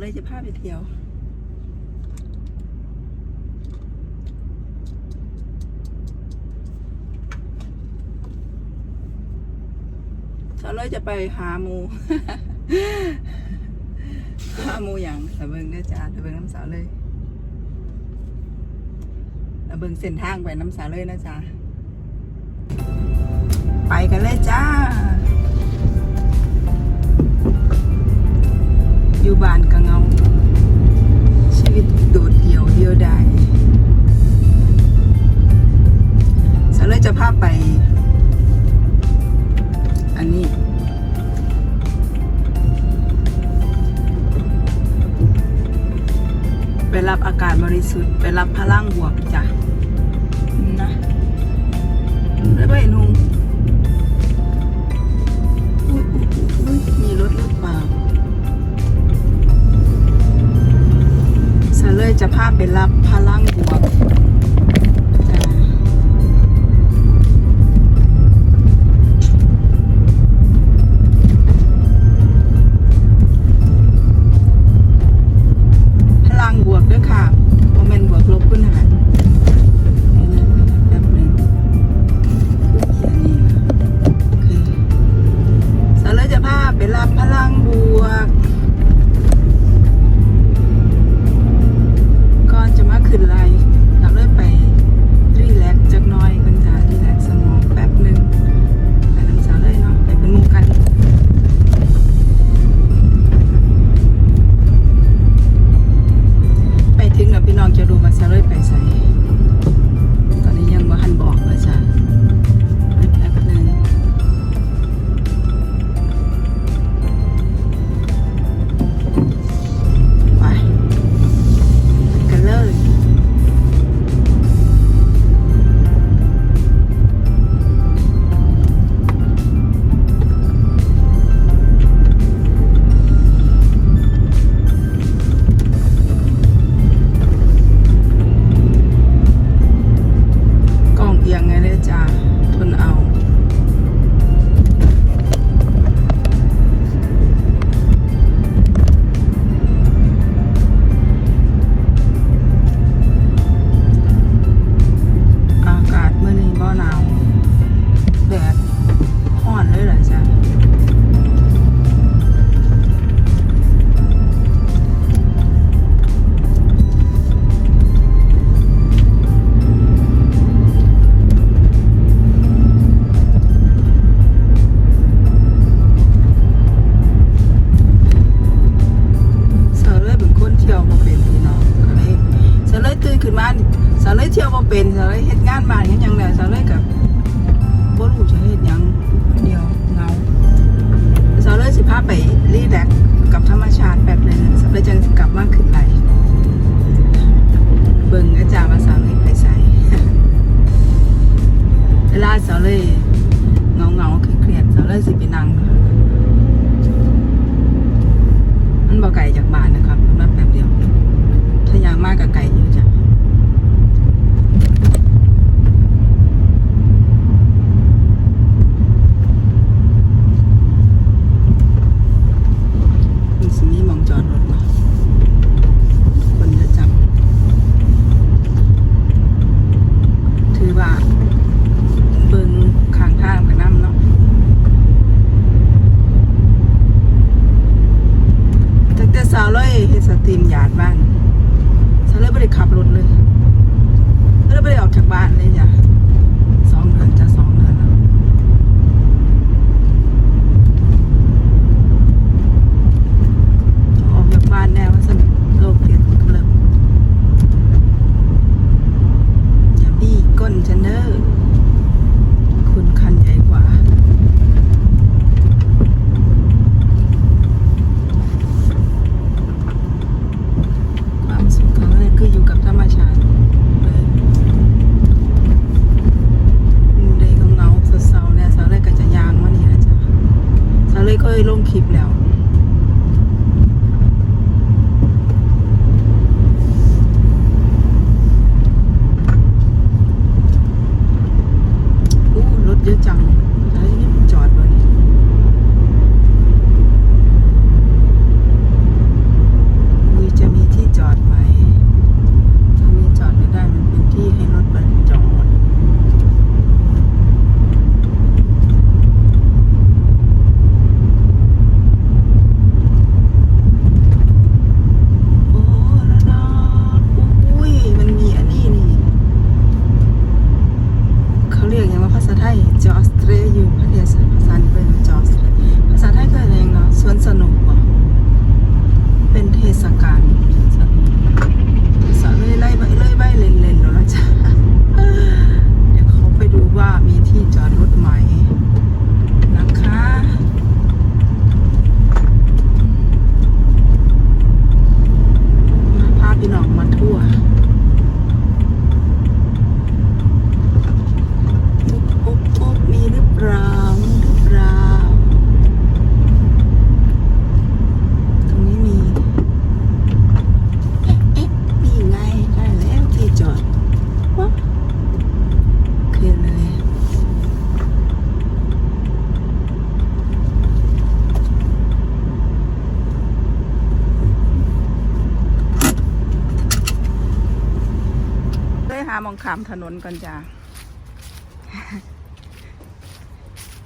เลยจะพาไปเที่ยว สาวเลยจะไปหาหมู หาหมูอย่างตะเบิงเด้อจ้าตะเบิงน้ำสาเลยตะเบิงเส้นทางไปน้ำสาเลยนะจ้าไปกันเลยจ้าอยู่บ้านกัน ที่ยวได้สาวน้อยจะพาไป อันนี้ ไปรับอากาศบริสุทธิ์ ไปรับพลังบวกจ้ะ have a lap ามองขามถนนก่อนจ้า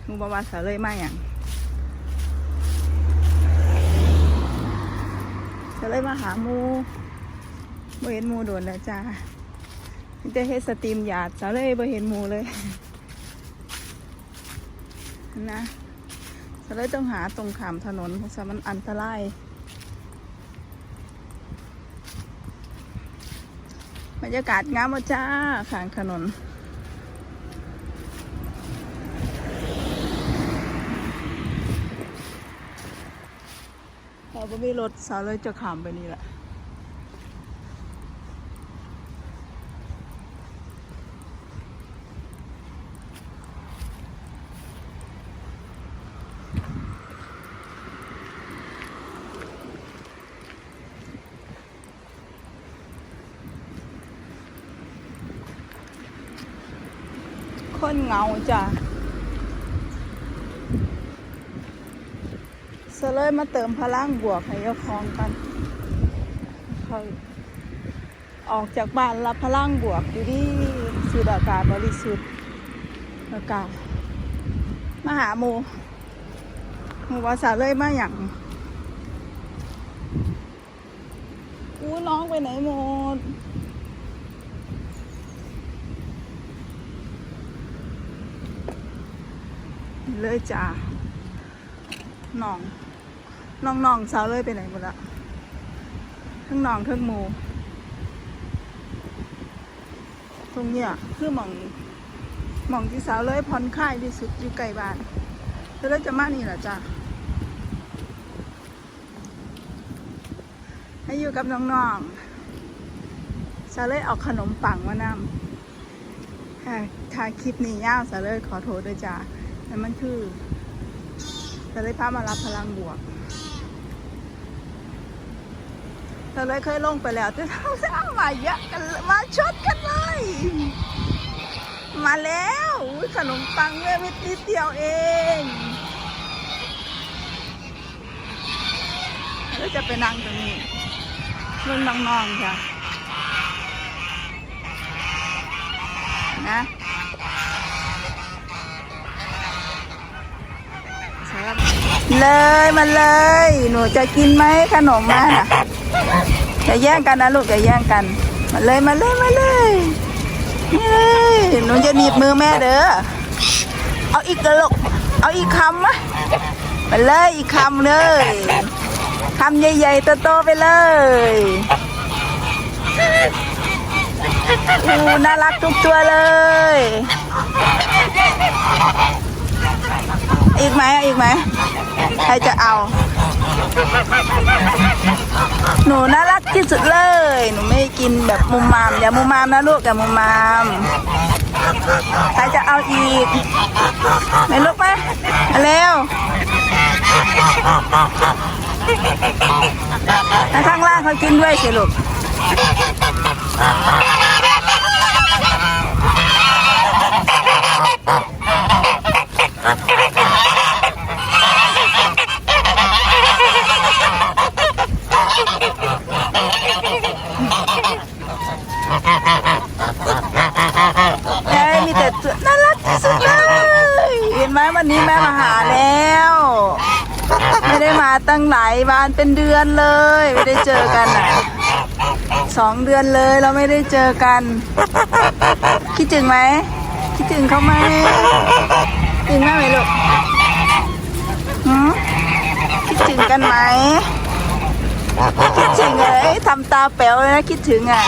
หมูบาวาสาเลยมาอย่างจะเลยมาหามูบ่เห็นมูโดนแล้วจ้ามีแต่เฮ็ดสตรีมหยาดสาเลยบ่เห็นมูเลยนะสาเลยต้องหาตรงขามถนนเพราะมันอันตราย บรรยากาศงามว่จ้าข้างถนนพอบ่มีรถสาวเลยจะขามไปนี่แหละ คนเงาจ้ะสเลยมาเติมพลังบวกให้เจ้าของกันเขาออกจากบ้านรับพลังบวกอยู่ที่สูดอากาศบริสุทธิ์อากาศมาหาโมหมูวาสาเลยมาอย่างอู้น้องไปไหนหมด เลยจ้าน้องน้องน้องสาวเลยไปไหนหมดละทั้งน้องทั้งหมูตรงเนี้ยคือหม่องหม่องที่สาวเลยผ่อนคลายที่สุดอยู่ไกลบ้านแล้วเราจะมานี่แหละจ้าให้อยู่กับน้องๆสาวเลยเอาขนมปังมานำถ้าถ้าคลิปนี้ยาวสาวเลยขอโทษด้วยจ้า แต่มันคือแต่เลยพามารับพลังบวกแต่เลยเคยลงไปแล้วแต่เราจะเอามาเยอะกันมาชดกันเลย มาแล้วขนมปังเมื่อนิดเดียวเองแล้วจะไปนั่งตรงนี้รื่องน้องๆค่ะนะ เลยมาเลย หนูจะกินไหมขนมมาน่ะจะแย่งกันนะลูกจะแย่งกัน มาเลยมาเลยมาเลยนี่เลยหนูจะหนีบมือแม่เด้อเอาอีกกระลกเอาอีกคำมะมาเลยอีกคำเลยคำใหญ่ๆโตๆไปเลยอูน่ารักทุกตัวเลย อีกไหมอีกไหมใครจะเอา หนูน่ารักที่สุดเลย หนูไม่กินแบบมุมมามอย่ามุมมามนะลูกอย่ามุมมามใครจะเอาอีกไม่ลูกไหมมาเร็วให้ข้างล่างเขากินด้วยสิลูก แม่มีแต่ตัวน่ารักที่สุดเลย เห็นไหมวันนี้แม่มาหาแล้ว ไม่ได้มาตั้งหลายวันเป็นเดือนเลย ไม่ได้เจอกันอะสองเดือนเลยเราไม่ได้เจอกัน คิดถึงไหมคิดถึงเขาไหม คิดถึงแม่ไหมลูกหืมคิดถึงกันไหมคิดถึงเลยทำตาแป๋วเลยนะคิดถึงอะ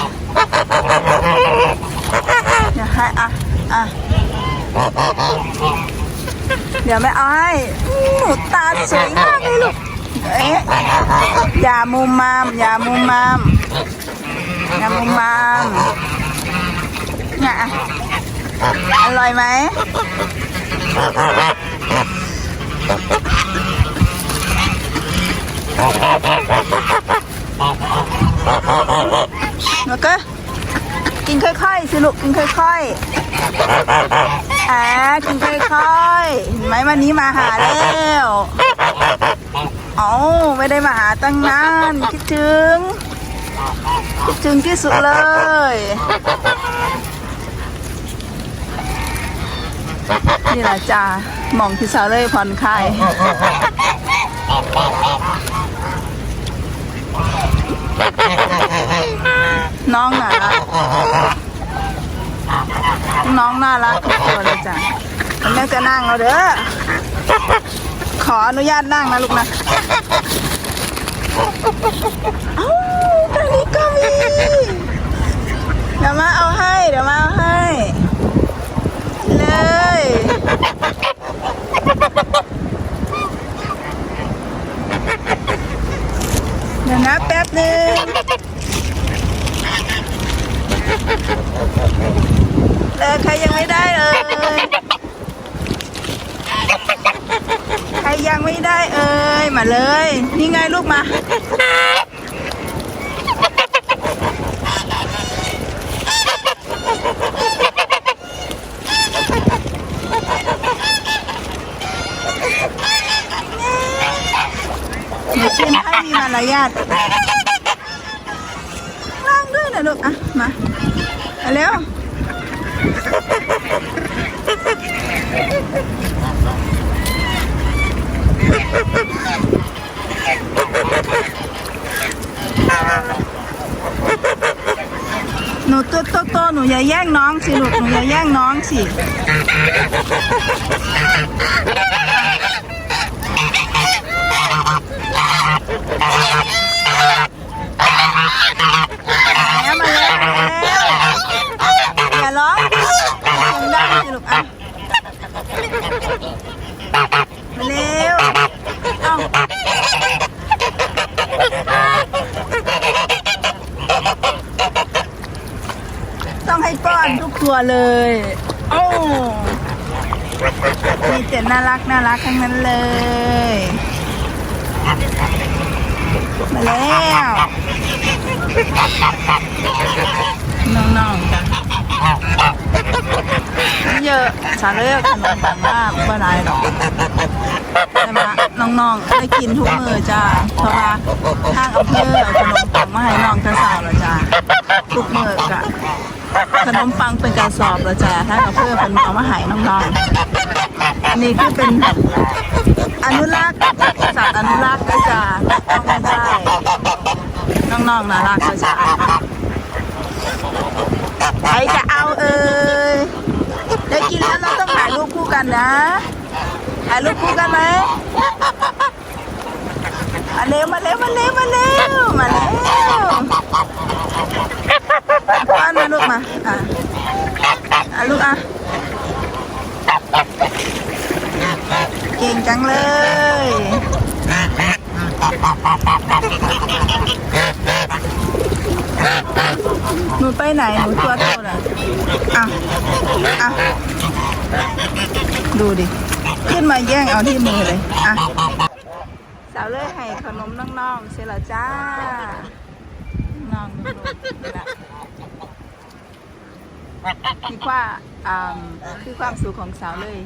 เดี๋ยวให้อะอะเดี๋ยวแม่เอาให้หนูตาสวยมากเลยลูกเอ๊ะอย่ามุมมามอย่ามุมมามอย่ามุมมามเนี่ยอะอร่อยไหม แล้วก็กินค่อยๆสิลูกกินค่อยๆอ่ากินค่อยๆเห็นไหมวันนี้มาหาแล้วเอ้าไม่ได้มาหาตั้งนานคิดถึงคิดถึงที่สุดเลย นี่แหละจ้าหมองที่าเลยผ่อนคลายน้องน่ารักน้องน่ารักทุกคนเลยจ้ะแล้วแม่จะนั่งเอาเด้อ ขออนุญาตนั่งนะลูกนะ เอ้าตรงนี้ก็มี เดี๋ยวมาเอาให้ เดี๋ยวมาเอาให้ เลยเดี๋ยวนะแป๊บหนึ่งเลยใครยังไม่ได้เอ่ยใครยังไม่ได้เอ่ยมาเลย นี่ไงลูกมา หนูกินให้ มีมารยาทล้างด้วยนะลูกอะมาเอาเร็วหนูตัวโตๆหนูอย่าแย่งน้องสิลูกหนูอย่าแย่งน้องสิ แล้วมาแล้วมาแล้วอย่าร้อง ยังได้สิลูกอะมาเร็วเอาต้องให้ป้อนทุกตัวเลยโอ้มีแต่น่ารักน่ารักทั้งนั้นเลย มาแล้วน้องๆจ้ะเย อะสาเลือกขนมปังมากเมื่อไรหรอกใช่ไหมน้องๆได้กินทุกมือจ้าเพราะว่าทางอำเภอเอขนมปังมาให้น้องกระสาวล้วจ้าทุกมือกะขนมปังเป็นกระสอบล้วจ้าทางอำเภอเป็นเอามาให้น้องๆอันนี้คือเป็นอนุรักษ์สัตว์อนุรักษ์ด้วยจ้าต้องไม่ได้น้องๆน่ารักด้วยจ้าใจะเอาเอ่ยได้กินแล้วเราต้องถ่ายรูปคู่ กันนะถ่ายรูปคู่กันไหมมาเร็วมาเร็วมาเร็วมาเร็วมาเร็วป้อนมาลูกมาอะอะลูกอะเก่งจังเลยหนูไปไหนหนูตัวโตน่ะอะอะ ดูดิ ขึ้นมาแย่งเอาที่มือเลย อะ สาวเลยให้ขนมน้องๆเสียละจ้า น้องๆนี่ละคือว่าอ่าคือความสุขของสาวเลย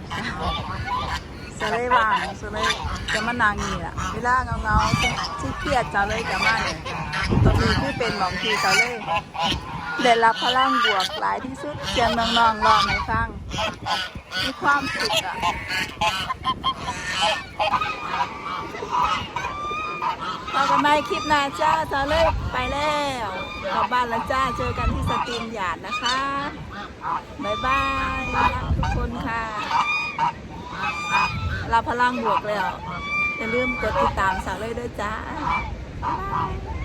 สาวเลยว่างสาวเลยจะมานั่งนี่แหละเวลาเงาๆที่เครียดสาวเลยจะมาเนี่ยตอนนี้คือเป็นหมองทีสาวเลยได้รับพลังบวกหลายที่สุดเสียงน้องๆร้องให้ฟัง มีความสุขอะต่อกันในคลิปหน้าจ้าเธอเลยไปแล้วกลับบ้านแล้วจ้าเจอกันที่สตรีมหยาดนะคะบ๊ายบายรักเธคนค่ะ เรับพลังบวกแล้วอย่าลืมกดติดตามสาวเลยด้วยจ้าบ๊ายบาย